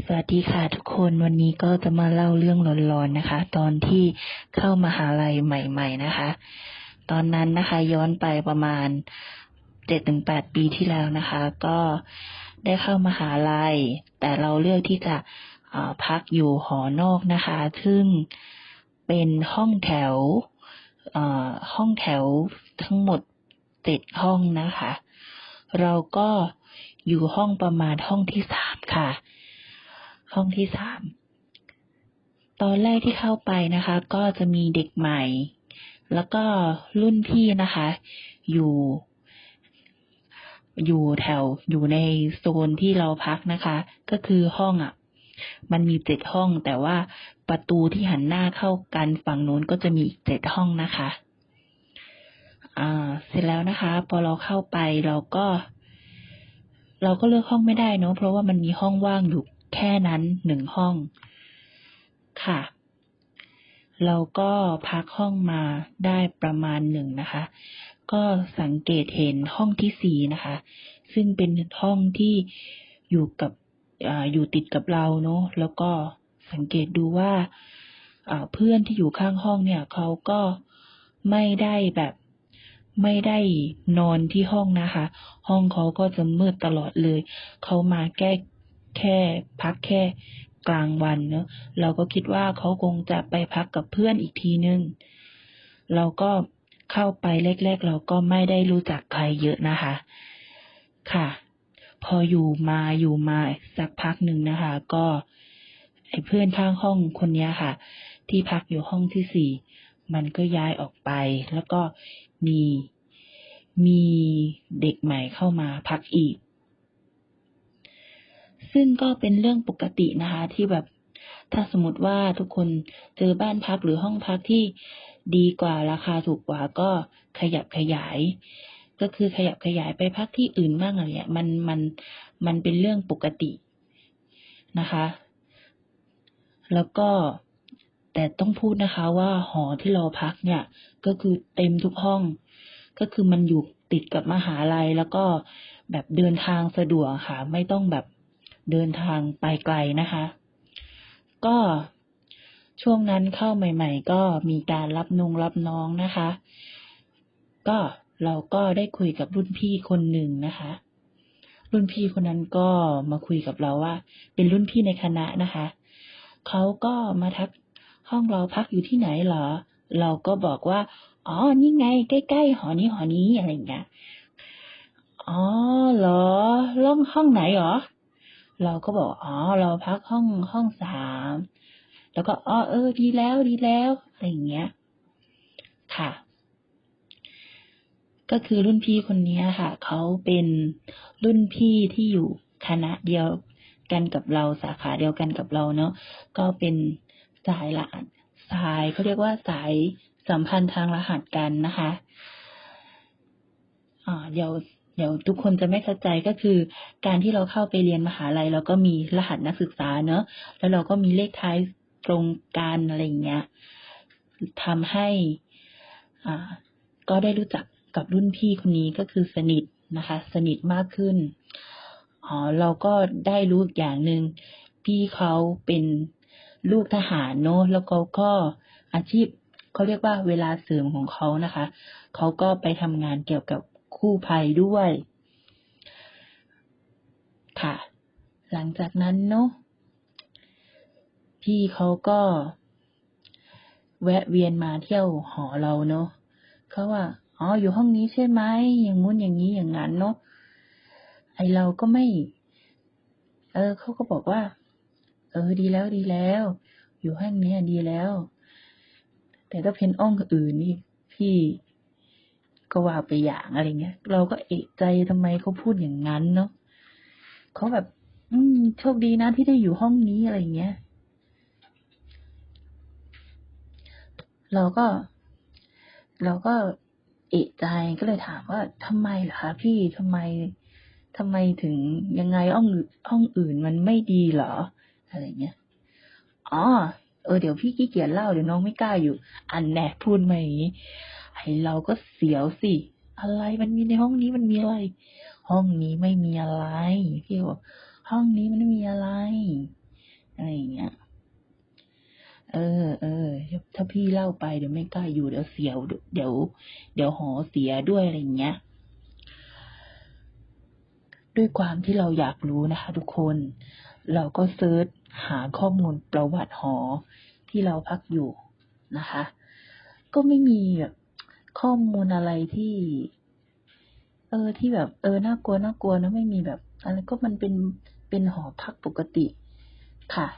สวัสดีค่ะทุกคนวันนี้ก็จะมาเล่าเรื่องร้อนๆนะคะ ตอนที่เข้ามหาลัยใหม่ ๆนะคะ ตอนนั้นนะคะ ย้อนไปประมาณเจ็ดถึงแปดปีที่แล้วนะคะ ก็ได้เข้ามหาลัย แต่เราเลือกที่จะพักอยู่หอนอกนะคะ ซึ่งเป็นห้องแถวห้องแถวทั้งหมดเจ็ดห้องนะคะ เราก็อยู่ห้องประมาณห้องที่สามค่ะ ห้องที่สามตอนแรกที่เข้าไปนะคะ ก็จะมีเด็กใหม่ แล้วก็รุ่นพี่นะคะ อยู่ อยู่แถวอยู่ในโซนที่เราพักนะคะ ก็คือห้องอะ มันมีเจ็ดห้อง แต่ว่าประตูที่หันหน้าเข้ากันฝั่งนู้นก็จะมีอีกเจ็ดห้องนะคะอ่า เสร็จแล้วนะคะ พอเราเข้าไปเราก็ เราก็เลือกห้องไม่ได้เนอะเพราะว่ามันมีห้องว่างอยู่ แค่นั้นหนึ่งห้องค่ะ เราก็พักห้องมาได้ประมาณหนึ่งนะคะ ก็สังเกตเห็นห้องที่สี่นะคะ ซึ่งเป็นห้องที่อยู่กับออยู่ติดกับเราเนอะแล้วก็สังเกตดูว่าอ่าเพื่อนที่อยู่ข้างห้องเนี่ยเขาก็ไม่ได้แบบไม่ได้นอนที่ห้องนะคะ ห้องเขาก็จะมืดตลอดเลย เขามาแก้ แค่พักแค่กลางวันเนอะเราก็คิดว่าเขาคงจะไปพักกับเพื่อนอีกทีนึง เราก็เข้าไปแรกๆ เราก็ไม่ได้รู้จักใครเยอะนะคะ ค่ะ พออยู่มาอยู่มาสักพักหนึ่งนะคะ ก็ไอ้เพื่อนข้างห้องคนนี้ค่ะ ที่พักอยู่ห้องที่สี่มันก็ย้ายออกไป แล้วก็มีมีเด็กใหม่เข้ามาพักอีก ซึ่งก็เป็นเรื่องปกตินะคะ ที่แบบถ้าสมมติว่าทุกคนเจอบ้านพักหรือห้องพักที่ดีกว่าราคาถูกกว่าก็ขยับขยาย ก็คือขยับขยายไปพักที่อื่นบ้างอะไรเงี้ยมันมันมันเป็นเรื่องปกตินะคะ แล้วก็แต่ต้องพูดนะคะว่าหอที่เราพักเนี่ย ก็คือเต็มทุกห้อง ก็คือมันอยู่ติดกับมหาลัยแล้วก็แบบเดินทางสะดวกค่ะ ไม่ต้องแบบ เดินทางไปไกลนะคะ ก็ช่วงนั้นเข้าใหม่ ๆ ก็มีการรับนุงรับน้องนะคะ ก็เราก็ได้คุยกับรุ่นพี่คนหนึ่งนะคะ รุ่นพี่คนนั้นก็มาคุยกับเราว่า เป็นรุ่นพี่ในคณะนะคะเขาก็มาทักห้องเราพักอยู่ที่ไหนเหรอ เราก็บอกว่า อ๋อ นี่ไง ใกล้ๆ หอนี้หอนี้อะไรอย่างเงี้ย อ๋อเหรอห้องห้องไหนเหรอ เราก็บอกอ๋อเราพักห้องห้องสามแล้วก็อ๋อเออ ดีแล้วดีแล้วอะไรอย่างเงี้ย ค่ะ ก็คือรุ่นพี่คนนี้ค่ะเขาเป็นรุ่นพี่ที่อยู่คณะเดียวกันกับเราสาขาเดียวกันกับเราเนาะก็เป็นสายรหัสสายเขาเรียกว่าสายสัมพันธ์ทางรหัสกันนะคะ อ่าเดี๋ยว เดี๋ยวทุกคนจะไม่เข้าใจก็คือ การที่เราเข้าไปเรียนมหาลัยเราก็มีรหัสนักศึกษาเนอะแล้วเราก็มีเลขท้ายตรงกันอะไรอย่างเงี้ยทำให้อ่าก็ได้รู้จักกับรุ่นพี่คนนี้ก็คือสนิทนะคะ สนิทมากขึ้นอ๋อเราก็ได้รู้อีกอย่างหนึ่งพี่เขาเป็นลูกทหารเนอะแล้วเขาก็อาชีพเขาเรียกว่าเวลาเสริมของเขานะคะ เขาก็ไปทำงานเกี่ยวกับ คู่ภัยด้วย ค่ะ หลังจากนั้นเนาะพี่เขาก็แวะเวียนมาเที่ยวหอเราเนาะเขาว่า อ๋อ อยู่ห้องนี้ใช่ไหม อย่างงู้นอย่างนี้อย่างนั้นเนาะ ไอเราก็ไม่ เออ เขาก็บอกว่า เออ ดีแล้วดีแล้ว อยู่ห้องนี้ดีแล้ว แต่ถ้าเป็นอ้องอื่นนี่ พี่ ก็ว่าไปอย่างอะไรเงี้ย เราก็เอะใจทำไมเขาพูดอย่างนั้นเนาะเขาแบบ อืมโชคดีนะที่ได้อยู่ห้องนี้อะไรเงี้ย เราก็ เราก็เอะใจก็เลยถามว่าทำไมเหรอคะพี่ทำไมทำไมถึงยังไงห้องห้องอื่นมันไม่ดีเหรออะไรเงี้ยอ๋อเออเดี๋ยวพี่ขี้เกียจเล่าเดี๋ยวน้องไม่กล้าอยู่ อันแน่พูดมาอย่างนี้ เราก็เสียวสิ อะไรมันมีในห้องนี้มันมีอะไร ห้องนี้ไม่มีอะไร พี่บอกห้องนี้มันไม่มีอะไร อะไรอย่างเงี้ย เออ เออ ถ้าพี่เล่าไปเดี๋ยวไม่กล้าอยู่เดี๋ยวเสียว เดี๋ยว เดี๋ยวหอเสียด้วยอะไรอย่างเงี้ย ด้วยความที่เราอยากรู้นะคะ ทุกคน เราก็เซิร์ชหาข้อมูลประวัติหอที่เราพักอยู่นะคะ ก็ไม่มีแบบ ข้อมูลอะไรที่ เออที่แบบ เออน่ากลัวน่ากลัวนะไม่มีแบบ อะไรก็มันเป็นเป็นหอพักปกติค่ะ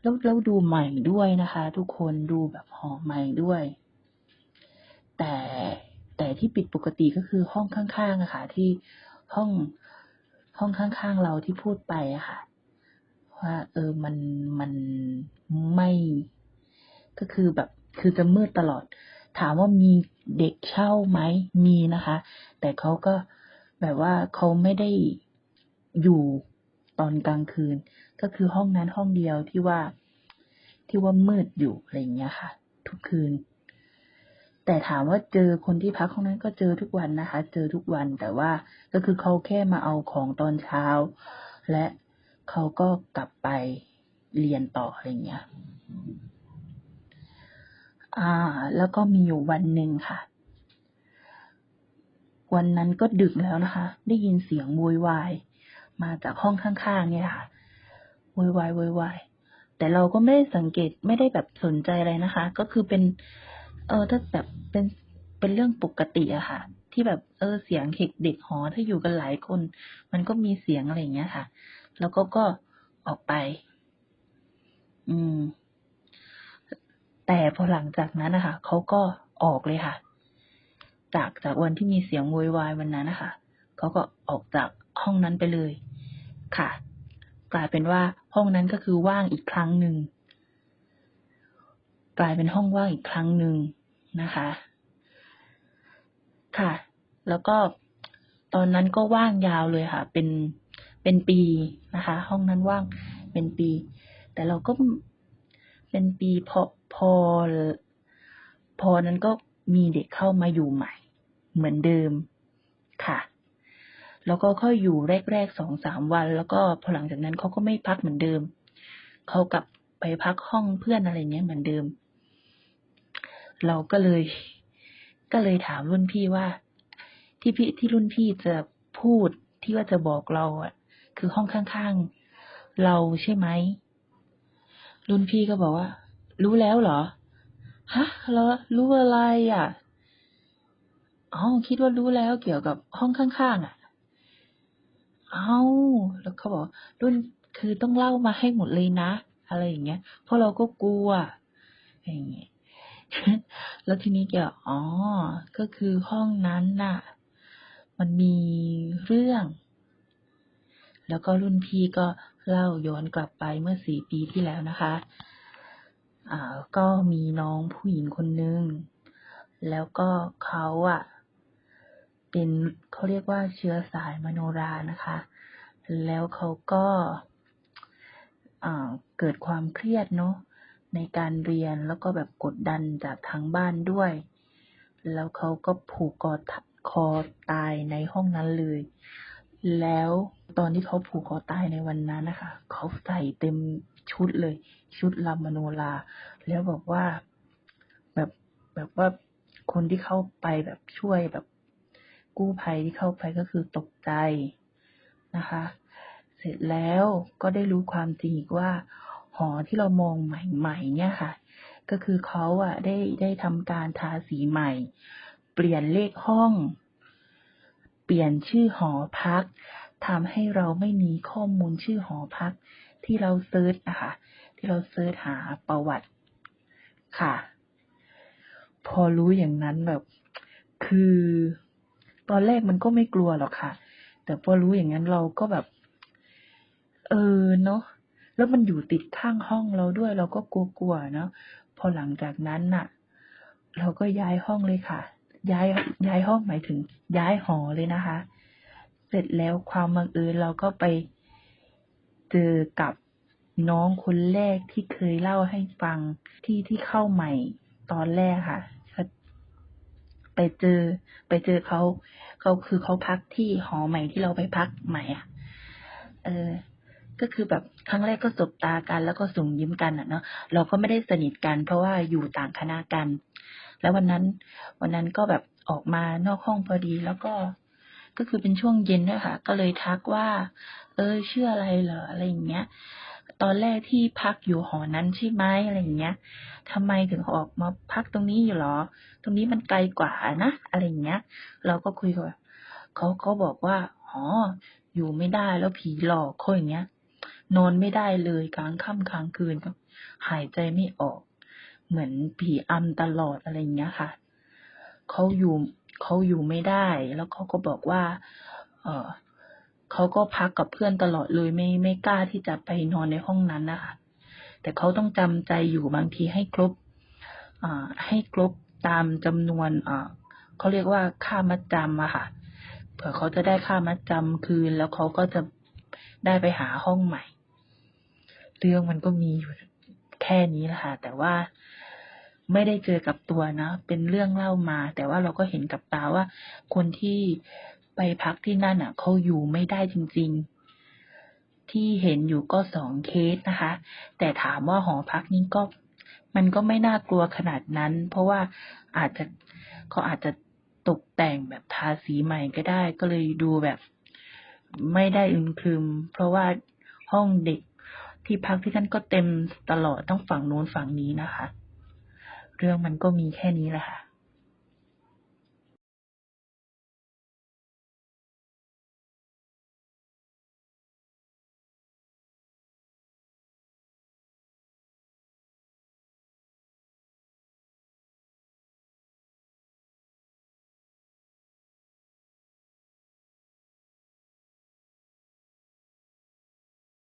แล้วแล้วดูใหม่ด้วยนะคะ ทุกคนดูแบบหอใหม่ด้วย แต่แต่ที่ปิดปกติก็คือห้องข้างๆอะค่ะ ที่ห้องห้องข้างๆเราที่พูดไปอะค่ะว่าเออมันมันไม่ ก็คือแบบ คือจะมืดตลอด ถามว่ามีเด็กเช่าไหมมีนะคะ แต่เขาก็แบบว่าเขาไม่ได้อยู่ตอนกลางคืน ก็คือห้องนั้นห้องเดียวที่ว่าที่ว่ามืดอยู่อะไรอย่างเงี้ยค่ะ ทุกคืน แต่ถามว่าเจอคนที่พักห้องนั้นก็เจอทุกวันนะคะ เจอทุกวันแต่ว่าก็คือเขาแค่มาเอาของตอนเช้า และเขาก็กลับไปเรียนต่ออะไรเงี้ย อ่า แล้วก็มีอยู่วันหนึ่งค่ะ วันนั้นก็ดึกแล้วนะคะ ได้ยินเสียงโวยวายมาจากห้องข้างๆเนี่ยค่ะโวยวายโวยวายแต่เราก็ไม่ได้สังเกตไม่ได้แบบสนใจอะไรนะคะ ก็คือเป็น เออถ้าแบบเป็นเป็นเรื่องปกติอะค่ะ ที่แบบเออเสียงเด็กเด็กหอถ้าอยู่กันหลายคน มันก็มีเสียงอะไรอย่างเงี้ยค่ะ แล้วก็ก็ออกไป อืม แต่พอหลังจากนั้นนะคะเขาก็ออกเลยค่ะ จากจากวันที่มีเสียงโวยวายวันนั้นนะคะเขาก็ออกจากห้องนั้นไปเลย ค่ะ กลายเป็นว่าห้องนั้นก็คือว่างอีกครั้งหนึ่งกลายเป็นห้องว่างอีกครั้งหนึ่งนะคะ ค่ะ แล้วก็ตอนนั้นก็ว่างยาวเลยค่ะ เป็นเป็นปีนะคะ ห้องนั้นว่างเป็นปี แต่เราก็เป็นปีพอ พอ พอนั้นก็มีเด็กเข้ามาอยู่ใหม่ เหมือนเดิมค่ะ แล้วก็ค่อยอยู่แรกๆสองสามวัน แล้วก็พอหลังจากนั้นเขาก็ไม่พักเหมือนเดิมเขากลับไปพักห้องเพื่อนอะไรเงี้ยเหมือนเดิม เราก็เลย ก็เลยถามรุ่นพี่ว่า ที่พี่ที่รุ่นพี่จะพูดที่ว่าจะบอกเราอะ คือห้องข้างๆเราใช่ไหมรุ่นพี่ก็บอกว่า รู้แล้วเหรอ ฮะ แล้วรู้อะไรอะอ๋อคิดว่ารู้แล้วเกี่ยวกับห้องข้างๆอะ เอาแล้วเขาบอกรุ่นคือต้องเล่ามาให้หมดเลยนะ อะไรอย่างเงี้ย เพราะเราก็กลัวอย่างเงี้ย แล้วทีนี้แกอ๋อ ก็คือห้องนั้นน่ะ มันมีเรื่อง แล้วก็รุ่นพี่ก็เล่าย้อนกลับไปเมื่อสี่ปีที่แล้วนะคะ ก็มีน้องผู้หญิงคนนึง แล้วก็เขาอะเป็นเขาเรียกว่าเชื้อสายมโนรานะคะ แล้วเขาก็เกิดความเครียดเนาะในการเรียนแล้วก็แบบกดดันจากทางบ้านด้วย แล้วเขาก็ผูกคอคอตายในห้องนั้นเลย แล้วตอนที่เขาผูกคอตายในวันนั้นนะคะ เขาใส่เต็มชุดเลย ชุดลำมโนราแล้วบอกว่าแบบแบบว่าคนที่เข้าไปแบบช่วยแบบกู้ภัยที่เข้าไปก็คือตกใจนะคะ เสร็จแล้วก็ได้รู้ความจริงอีกว่า หอที่เรามองใหม่ๆ เนี่ยค่ะ ก็คือเขาอะได้ได้ทำการทาสีใหม่ เปลี่ยนเลขห้อง ปลี่ยนชื่อหอพักทำให้เราไม่มีข้อมูลชื่อหอพัก ที่เราเซิร์ชนะคะที่เราเซิร์ชหาประวัติค่ะ พอรู้อย่างนั้นแบบ คือ ตอนแรกมันก็ไม่กลัวหรอกค่ะ แต่พอรู้อย่างนั้นเราก็แบบ เออเนาะแล้วมันอยู่ติดข้างห้องเราด้วย เราก็กลัวๆเนาะพอหลังจากนั้นน่ะ เราก็ย้ายห้องเลยค่ะ ย้ายย้ายห้องหมายถึง ย้ายหอเลยนะคะ เสร็จแล้วความบังเอิญเราก็ไปเจอกับน้องคนแรกที่เคยเล่าให้ฟังที่ที่เข้าใหม่ตอนแรกค่ะไปเจอ ไปเจอเขาเขาคือเขาพักที่หอใหม่ที่เราไปพักใหม่อะ เออ ก็คือแบบครั้งแรกก็สบตากันแล้วก็ส่งยิ้มกันอะเนาะเราก็ไม่ได้สนิทกัน เพราะว่าอยู่ต่างคณะกัน แล้ววันนั้น วันนั้นก็แบบออกมานอกห้องพอดีแล้วก็ก็คือเป็นช่วงเย็นด้วยค่ะ ก็เลยทักว่า เออชื่ออะไรเหรออะไรอย่างเงี้ย ตอนแรกที่พักอยู่หอนั้นใช่ไหมอะไรอย่างเงี้ยทำไมถึงออกมาพักตรงนี้อยู่หรอ ตรงนี้มันไกลกว่านะอะไรอย่างเงี้ย เราก็คุยกันเขาเขาบอกว่าอ๋ออยู่ไม่ได้แล้วผีหลอกเขาอย่างเงี้ย นอนไม่ได้เลยกลางค่ำกลางคืนหายใจไม่ออก เหมือนผีอำตลอดอะไรอย่างเงี้ยค่ะเขาอยู่เขาอยู่ไม่ได้ แล้วเขาก็บอกว่า เออเขาก็พักกับเพื่อนตลอดเลยไม่ไม่กล้าที่จะไปนอนในห้องนั้นนะคะแต่เขาต้องจำใจอยู่บางทีให้ครบอให้ครบตามจำนวนเขาเรียกว่าค่ามัดจำอะค่ะ เผื่อเขาจะได้ค่ามัดจำคืน แล้วเขาก็จะได้ไปหาห้องใหม่ เรื่องมันก็มีอยู่แค่นี้แหละค่ะ แต่ว่าไม่ได้เจอกับตัวนะ เป็นเรื่องเล่ามา แต่ว่าเราก็เห็นกับตาว่า คนที่ไปพักที่นั่นอะเขาอยู่ไม่ได้จริง ๆ ที่เห็นอยู่ก็สองเคสนะคะ แต่ถามว่าหอพักนี้ก็ มันก็ไม่น่ากลัวขนาดนั้น เพราะว่าอาจจะเขาอาจจะตกแต่งแบบทาสีใหม่ก็ได้ ก็เลยดูแบบ ไม่ได้อึมครึม เพราะว่าห้องเด็ก ที่พักที่นั่นก็เต็มตลอดต้องฝั่งโน้นฝั่งนี้นะคะ เรื่องมันก็มีแค่นี้แหละค่ะ